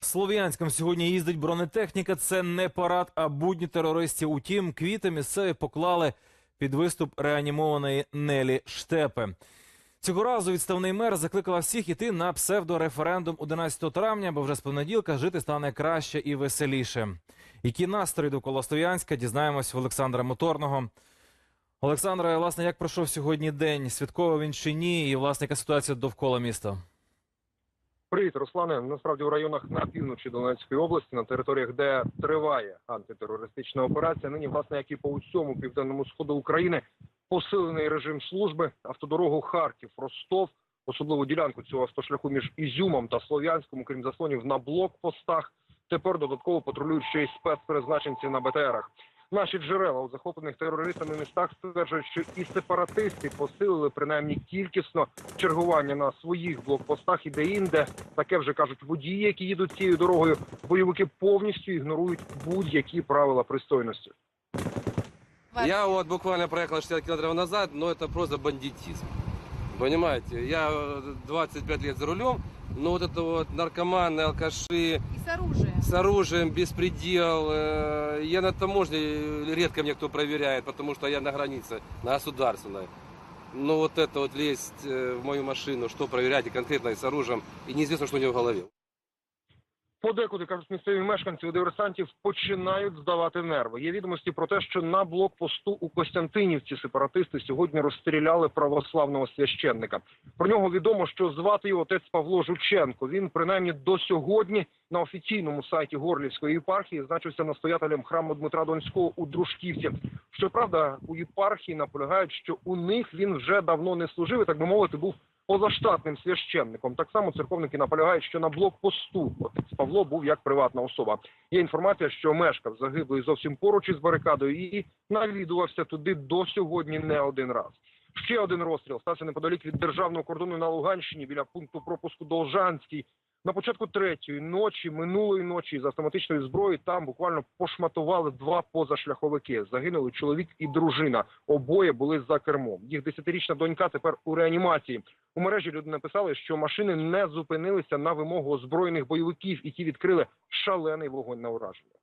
Слов'янськом сьогодні їздить бронетехніка. Це не парад, а будні терористів. Утім, квіти місцеві поклали під виступ реанімованої Нелі Штепи. Цього разу відставний мер закликала всіх іти на псевдореферендум 11 травня, бо вже з понеділка жити стане краще і веселіше. Які настрої довкола Слов'янська дізнаємось в Олександра Моторного. Олександре, власне, як пройшов сьогодні день? Святково він чи ні? І власне яка ситуація довкола міста? Привіт, Руслане. Насправді у районах на півночі Донецької області, на територіях, де триває антитерористична операція, нині, власне, як і по усьому південному сходу України, посилений режим служби автодорогу Харків, Ростов, особливу ділянку цього автошляху між Ізюмом та Слов'янськом, крім заслонів на блокпостах. Тепер додатково патрулюють ще й спецпризначенці на БТРах. Наші джерела у захоплених терористами містах стверджують, що і сепаратисти посилили принаймні кількісно чергування на своїх блокпостах і де-інде. Таке вже кажуть водії, які їдуть цією дорогою. Бойовики повністю ігнорують будь-які правила пристойності. Я вот буквально проехал 60 километров назад, но это просто бандитизм. Понимаете, я э, 25 лет за рулем, но вот это вот наркоманы, алкаши И с оружием. с оружием, беспредел. э, Я на таможне э, редко мне кто проверяет, потому что я на границе, на государственной. Но вот это вот лезть э, в мою машину, что проверять и конкретно и с оружием, и неизвестно, что у него в голове. Подекуди кажуть місцеві мешканці у диверсантів починають здавати нерви. Є відомості про те, що на блокпосту у Костянтинівці сепаратисти сьогодні розстріляли православного священника. Про нього відомо, що звати його отець Павло Жученко. Він принаймні до сьогодні на офіційному сайті Горлівської єпархії значився настоятелем храму Дмитра Донського у Дружківці. Щоправда, у єпархії наполягають, що у них він вже давно не служив і так би мовити був позаштатним священником. Так само церковники наполягають, що на блокпосту отець Павло був як приватна особа. Є інформація, що мешкав загиблий зовсім поруч із барикадою і навідувався туди до сьогодні не один раз. Ще один розстріл стався неподалік від державного кордону на Луганщині біля пункту пропуску Должанський. На початку третьої ночі, минулої ночі, з автоматичної зброї там буквально пошматували два позашляховики. Загинули чоловік і дружина. Обоє були за кермом. Їх десятирічна донька тепер у реанімації. У мережі люди написали, що машини не зупинилися на вимогу озброєних бойовиків, і ті відкрили шалений вогонь на ураження.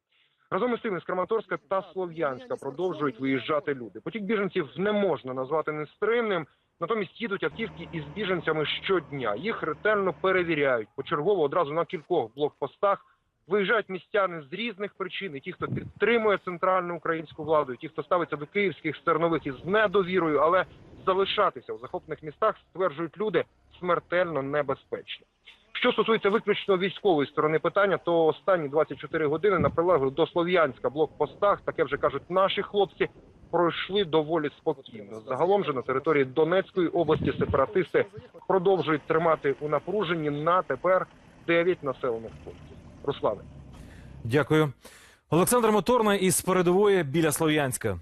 Разом із тим із Краматорська та Слов'янська продовжують виїжджати люди. Потік біженців не можна назвати нестримним. Натомість їдуть автівки із біженцями щодня. Їх ретельно перевіряють почергово одразу на кількох блокпостах. Виїжджають містяни з різних причин, і ті, хто підтримує центральну українську владу, і ті, хто ставиться до київських стернових із недовірою, але залишатися у захоплених містах, стверджують люди, смертельно небезпечно. Що стосується виключно військової сторони питання, то останні 24 години на прилеглих до Слов'янська блокпостах, таке вже кажуть наші хлопці, пройшли доволі спокійно. Загалом же на території Донецької області сепаратисти продовжують тримати у напруженні на тепер 9 населених пунктів. Руслане. Дякую. Олександр Моторний із передової біля Слов'янська.